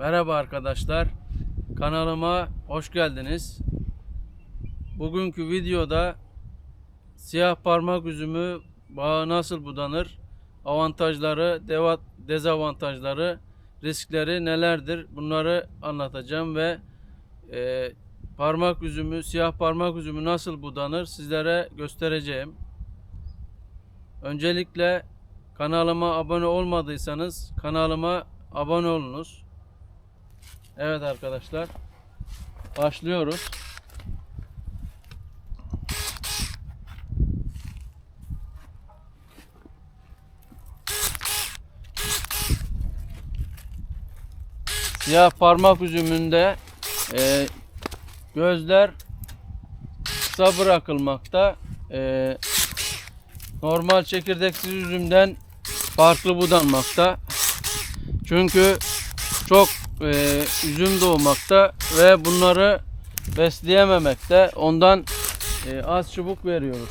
Merhaba arkadaşlar. Kanalıma hoş geldiniz. Bugünkü videoda siyah parmak üzümü bağı nasıl budanır? Avantajları, dezavantajları, riskleri nelerdir? Bunları anlatacağım ve e, parmak üzümü, siyah parmak üzümü nasıl budanır sizlere göstereceğim. Öncelikle kanalıma abone olmadıysanız kanalıma abone olunuz. Evet arkadaşlar. Başlıyoruz. Siyah parmak üzümünde e, gözler kısa bırakılmakta. E, normal çekirdeksiz üzümden farklı budanmakta. Çünkü çok e, üzüm doğmakta ve bunları besleyememekte. Ondan e, az çubuk veriyoruz.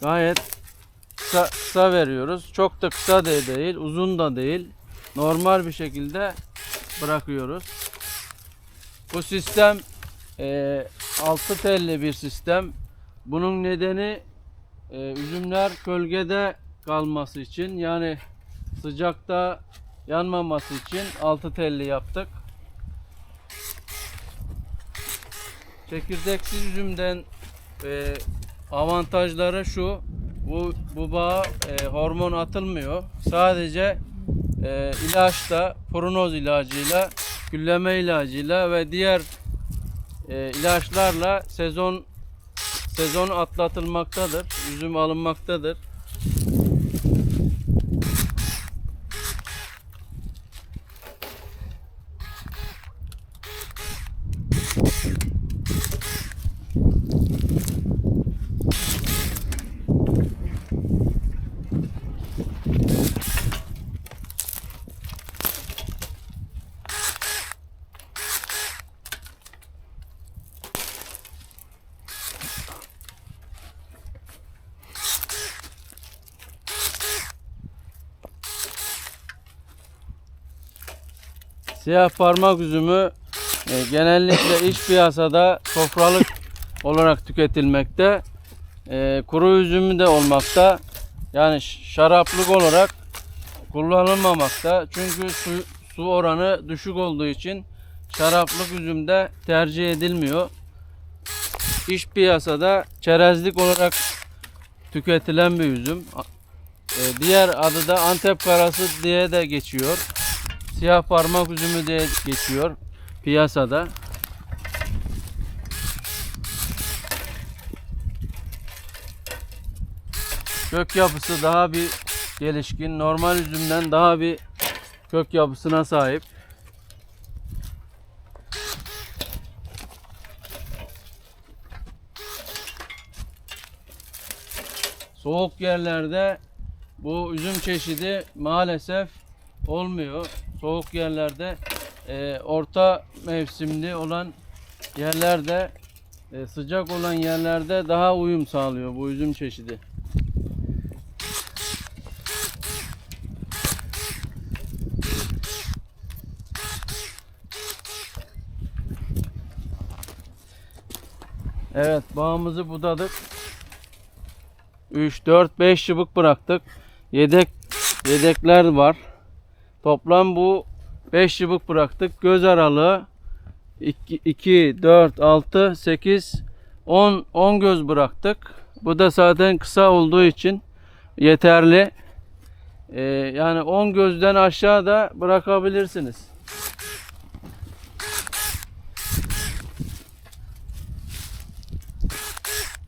Gayet kısa, kısa veriyoruz. Çok da kısa da değil, uzun da değil. Normal bir şekilde bırakıyoruz. Bu sistem e, altı telli bir sistem. Bunun nedeni e, üzümler gölgede kalması için yani sıcakta yanmaması için altı telli yaptık. Çekirdeksiz üzümden e, avantajları şu. Bu bu bağa e, hormon atılmıyor. Sadece e, ilaçla, prunoz ilacıyla, gülleme ilacıyla ve diğer e, ilaçlarla sezon sezon atlatılmaktadır. Üzüm alınmaktadır. Siyah parmak üzümü e, genellikle iç piyasada sofralık olarak tüketilmekte. E, kuru üzümü de olmakta. Yani şaraplık olarak kullanılmamakta. Çünkü su, su oranı düşük olduğu için şaraplık üzümde tercih edilmiyor. İç piyasada çerezlik olarak tüketilen bir üzüm. E, diğer adı da Antep karası diye de geçiyor siyah parmak üzümü diye geçiyor piyasada. Kök yapısı daha bir gelişkin, normal üzümden daha bir kök yapısına sahip. Soğuk yerlerde bu üzüm çeşidi maalesef olmuyor. Soğuk yerlerde e, orta mevsimli olan yerlerde e, sıcak olan yerlerde daha uyum sağlıyor bu üzüm çeşidi. Evet bağımızı budadık. 3 4 5 çubuk bıraktık. Yedek yedekler var. Toplam bu 5 çubuk bıraktık. Göz aralığı 2, 2 4, 6, 8, 10, 10 göz bıraktık. Bu da zaten kısa olduğu için yeterli. Ee, yani 10 gözden aşağı da bırakabilirsiniz.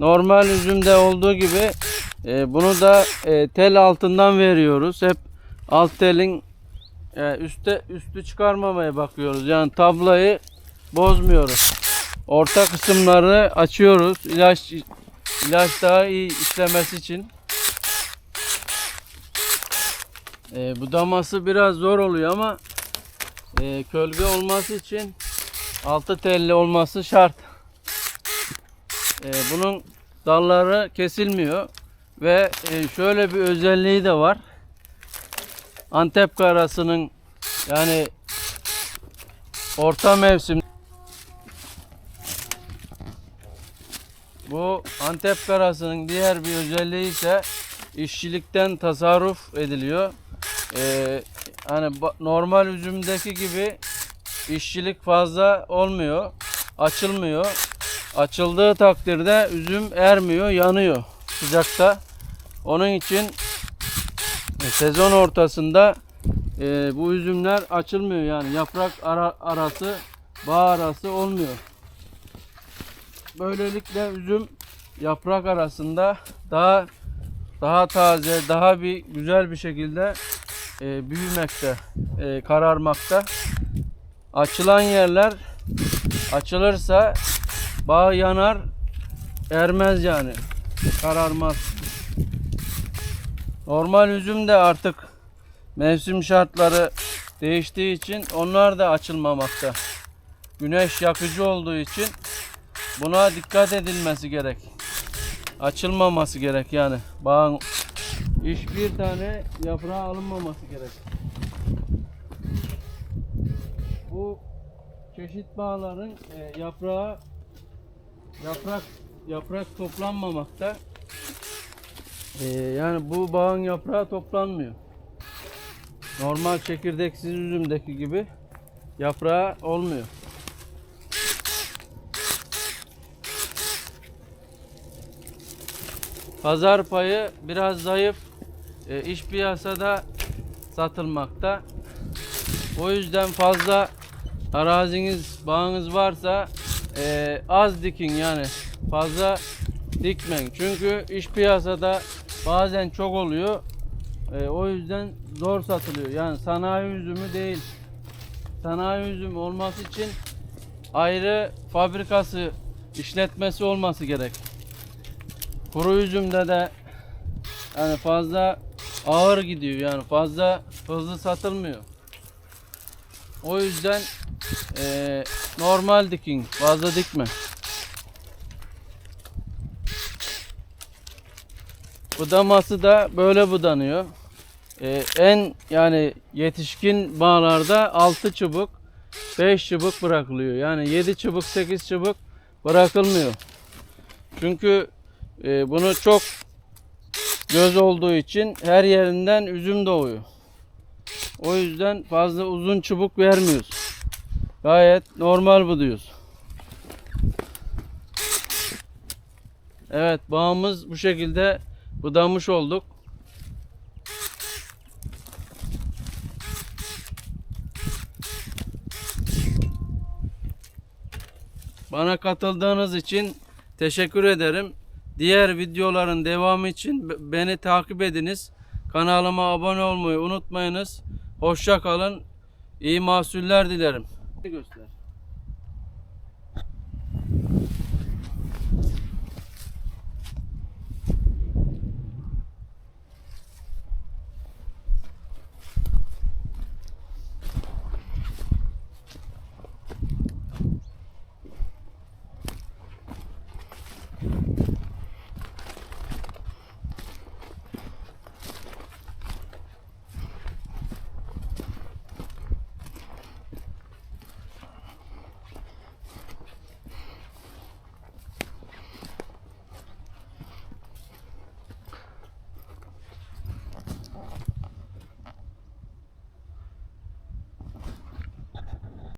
Normal üzümde olduğu gibi e, bunu da e, tel altından veriyoruz. Hep alt telin e, üstte üstü çıkarmamaya bakıyoruz. Yani tablayı bozmuyoruz. Orta kısımları açıyoruz. İlaç ilaç daha iyi işlemesi için. E, budaması biraz zor oluyor ama e, kölge olması için altı telli olması şart. E, bunun dalları kesilmiyor ve e, şöyle bir özelliği de var. Antep karasının yani orta mevsim bu Antep karasının diğer bir özelliği ise işçilikten tasarruf ediliyor. Ee, hani normal üzümdeki gibi işçilik fazla olmuyor, açılmıyor. Açıldığı takdirde üzüm ermiyor, yanıyor sıcakta. Onun için sezon ortasında e, bu üzümler açılmıyor yani yaprak ara, arası, bağ arası olmuyor. Böylelikle üzüm yaprak arasında daha daha taze, daha bir güzel bir şekilde e, büyümekte, e, kararmakta. Açılan yerler açılırsa bağ yanar, ermez yani, kararmaz. Normal üzüm de artık mevsim şartları değiştiği için onlar da açılmamakta. Güneş yakıcı olduğu için buna dikkat edilmesi gerek. Açılmaması gerek yani. Bağın hiçbir tane yaprağı alınmaması gerek. Bu çeşit bağların e, yaprağı yaprak yaprak toplanmamakta. E, yani bu bağın yaprağı toplanmıyor. Normal çekirdeksiz üzümdeki gibi yaprağı olmuyor. Pazar payı biraz zayıf. E, iş piyasada satılmakta. O yüzden fazla araziniz, bağınız varsa e, az dikin yani. Fazla dikmeyin. Çünkü iş piyasada bazen çok oluyor. E, o yüzden zor satılıyor. Yani sanayi üzümü değil. Sanayi üzümü olması için ayrı fabrikası, işletmesi olması gerek. Kuru üzümde de yani fazla ağır gidiyor yani fazla hızlı satılmıyor. O yüzden eee, normal dikin fazla dikme. Budaması da böyle budanıyor. Eee, en yani yetişkin bağlarda 6 çubuk 5 çubuk bırakılıyor. Yani 7 çubuk 8 çubuk bırakılmıyor. Çünkü e, bunu çok göz olduğu için her yerinden üzüm doğuyor. O yüzden fazla uzun çubuk vermiyoruz. Gayet normal bu diyoruz. Evet bağımız bu şekilde budamış olduk. Bana katıldığınız için teşekkür ederim. Diğer videoların devamı için be- beni takip ediniz. Kanalıma abone olmayı unutmayınız. Hoşça kalın. İyi mahsuller dilerim. Göster.